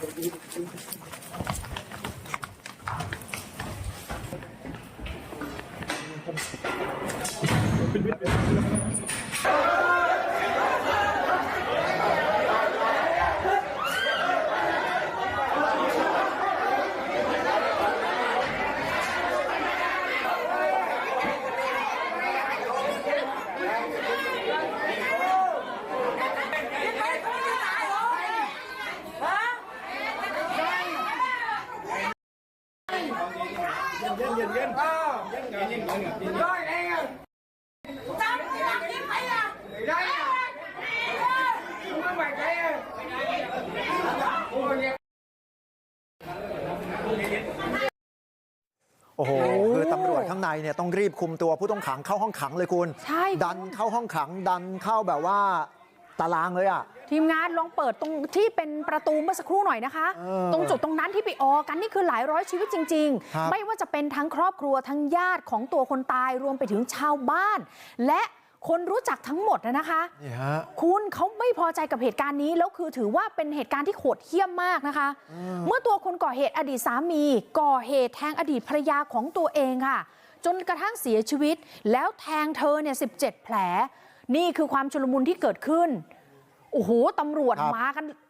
Thank you. โอ้โห คือตำรวจข้างในเนี่ยต้องรีบคุมตัวผู้ต้องขังเข้าห้องขังเลยคุณใช่ดันเข้าห้องขังดันเข้าแบบว่า ตารางเลยอะทีมงานลองเปิดตรงที่เป็นประตูเมื่อสักครู่หน่อยนะคะเออตรงจุดตรงนั้นที่ไปออกันนี่คือหลายร้อยชีวิตจริงครับๆไม่ว่าจะเป็นทั้งครอบครัวทั้งญาติของตัวคนตายรวมไปถึงชาวบ้าน และคนรู้จักทั้งหมดนะคะนี่ฮะคุณเขาไม่พอใจกับเหตุการณ์นี้แล้วคือถือว่าเป็นเหตุการณ์ที่โหดเหี้ยมมากนะคะ เมื่อตัวคนก่อเหตุอดีตสามีก่อเหตุแทงอดีตภรรยาของตัวเองค่ะ จนกระทั่งเสียชีวิต แล้วแทงเธอเนี่ยสิแผล นี่คือความชุลมุนที่เกิดขึ้นโอ้โหตำรวจครับมากันอื้อหือ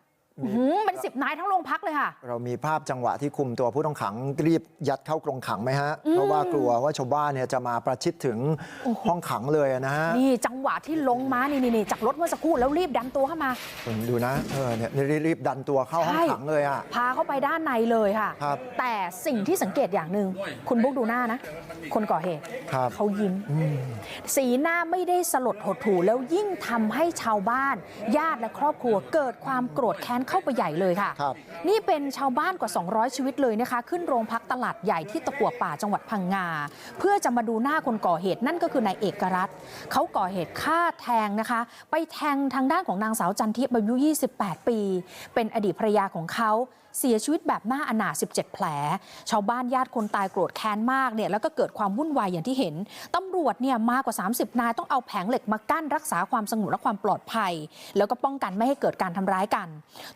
เป็นสิบนายทั้งโรงพักเลยค่ะ เรามีภาพจังหวะที่คุมตัวผู้ต้องขังรีบยัดเข้ากรงขังไหมฮะ เพราะว่ากลัวว่าชาวบ้านเนี่ยจะมาประชิดถึงห้องขังเลยนะฮะ นี่จังหวะที่ลงมานี่นี่จากรถเมื่อสักครู่แล้วรีบดันตัวเข้ามาคุณดูนะเออเนี่ยรีบรีบดันตัวเข้าห้องขังเลยอะพาเข้าไปด้านในเลยค่ะครับแต่สิ่งที่สังเกตอย่างหนึ่งคุณบุ๊กดูหน้านะ คนก่อเหตุครับเขายิ้ม สีหน้าไม่ได้สลดหดหู่แล้วยิ่งทำให้ชาวบ้าน ญาติและครอบครัวเกิดความโกรธแค้นเข้าไปใหญ่เลยค่ะครับนี่เป็นชาวบ้านกว่า 200 ชีวิตเลยนะคะขึ้นโรงพักตลาดใหญ่ที่ตะกัวป่าจังหวัดพังงา เพื่อจะมาดูหน้าคนก่อเหตุนั่นก็คือนายเอกรัฐเขาก่อเหตุฆ่าแทงนะคะ ไปแทงทางด้านของนางสาวจันทิพย์อายุ 28 ปี เป็นอดีตภรรยาของเขา เสียชีวิตแบบหน้าอนาถ17 แผล ชาวบ้านญาติคนตายโกรธแค้นมากเนี่ยแล้วก็เกิดความวุ่นวายอย่างที่เห็นตำรวจเนี่ยมากกว่า 30 นายต้องเอาแผงเหล็กมากั้นรักษาความสงบและความปลอดภัย แล้วก็ป้องกันไม่ให้เกิดการทำร้ายกัน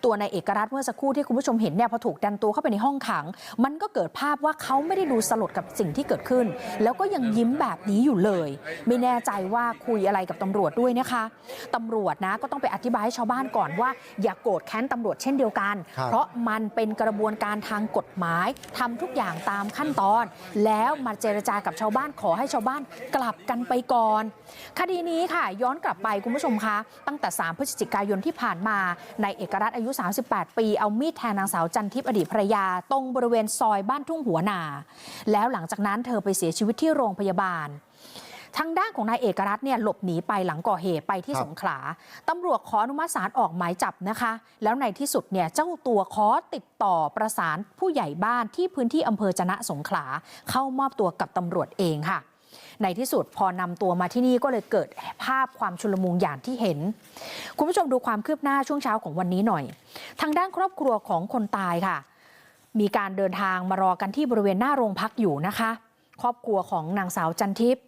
ตัวนายเอกรัฐเมื่อสักครู่ที่คุณผู้ชมเห็นเนี่ยพอถูกดันตัวเข้าไปในห้องขัง มันก็เกิดภาพว่าเขาไม่ได้ดูสลดกับสิ่งที่เกิดขึ้น แล้วก็ยังยิ้มแบบนี้อยู่เลย ไม่แน่ใจว่าคุยอะไรกับตำรวจด้วยนะคะตำรวจนะก็ต้องไปอธิบายให้ชาวบ้านก่อนว่า อย่าโกรธแค้นตำรวจเช่นเดียวกันครับเพราะมันเป็นกระบวนการทางกฎหมายทำทุกอย่างตามขั้นตอน แล้วมาเจรจากับชาวบ้านขอให้ชาวบ้านกลับกันไปก่อน คดีนี้ค่ะ ย้อนกลับไปคุณผู้ชมคะ ตั้งแต่ 3 พฤศจิกายนที่ผ่านมาในเอกรัฐอายุ 38 ปี เอามีดแทงนางสาวจันทิพย์อดีตภรรยา ตรงบริเวณซอยบ้านทุ่งหัวนา แล้วหลังจากนั้นเธอไปเสียชีวิตที่โรงพยาบาล ทางด้านของนายเอกรัฐเนี่ยหลบหนีไปหลังก่อเหตุไปที่ครับสงขลาตำรวจขออนุมัติศาลออกหมายจับนะคะ แล้วในที่สุดเนี่ยเจ้าตัวขอติดต่อประสานผู้ใหญ่บ้านที่พื้นที่อำเภอจะนะสงขลาเข้ามอบตัวกับตำรวจเองค่ะในที่สุดพอนำตัวมาที่นี่ก็เลยเกิดภาพความชุลมุนอย่างที่เห็น คุณผู้ชมดูความคืบหน้าช่วงเช้าของวันนี้หน่อย ทางด้านครอบครัวของคนตายค่ะ มีการเดินทางมารอกันที่บริเวณหน้าโรงพักอยู่นะคะ ครอบครัวของนางสาวจันทิพย์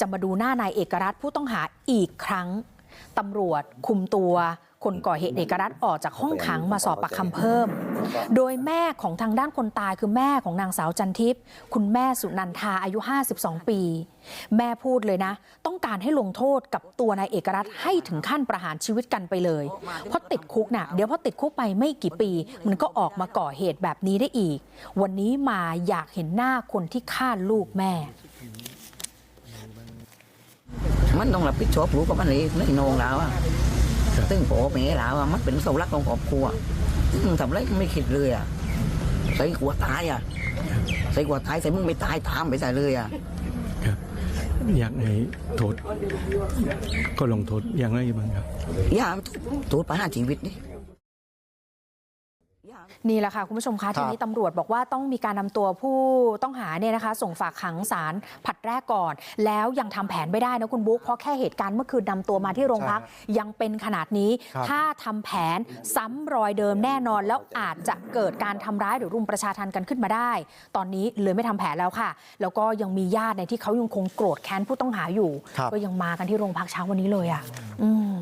จะมาดูหน้านายเอกรัฐผู้ต้องหาอีกครั้งตำรวจคุมตัวคนก่อเหตุเอกรัฐออกจากห้องขังมาสอบปากคำเพิ่ม โดยแม่ของทางด้านคนตายคือแม่ของนางสาวจันทิพย์คุณแม่สุนันทาอายุ 52 ปี แม่พูดเลยนะ ต้องการให้ลงโทษกับตัวนายเอกรัฐให้ถึงขั้นประหารชีวิตกันไปเลย เพราะติดคุกน่ะเดี๋ยวพอติดคุกไปไม่กี่ปี มันก็ออกมาก่อเหตุแบบนี้ได้อีก วันนี้มาอยากเห็นหน้าคนที่ฆ่าลูกแม่ มันต้องรับผิดชอบรู้กับมันเลยในนองแล้วอะซึ่งพ่อแม่แล้วอะมันเป็นเสาหลักของครอบครัวซึ่งทำอะไรก็ไม่คิดเลยอะใส่กลัวตายอะใส่กลัวตายใส่มึงไม่ตายตามไปใส่เลยอะครับอยากให้โทษ ก็ลงโทษอย่างไรบ้างครับอย่าตูดประหารชีวิตนี่ นี่แหละค่ะ คุณผู้ชมคะครัทีบนี้ตำรวจบอกว่าต้องมีการนำตัวผู้ต้องหาเนี่ยนะคะ ส่งฝากขังศาลผัดแรกก่อน แล้วยังทำแผนไม่ได้นะคุณบุ๊คเพราะแค่เหตุการณ์เมื่อคืนนำตัวมาที่โรงพักยังเป็นขนาดนี้ครับถ้าทำแผนซ้ำรอยเดิมแน่นอน แล้วอาจจะเกิดการทำร้ายหรือรุมประชาทันกันขึ้นมาได้ ตอนนี้เลยไม่ทำแผนแล้วค่ะ แล้วก็ยังมีญาติในยที่เขายังคงโกรธแค้นผู้ต้องหาอยู่ครับก็ยังมากันที่โรงพักเช้าวันนี้เลยอะ อืม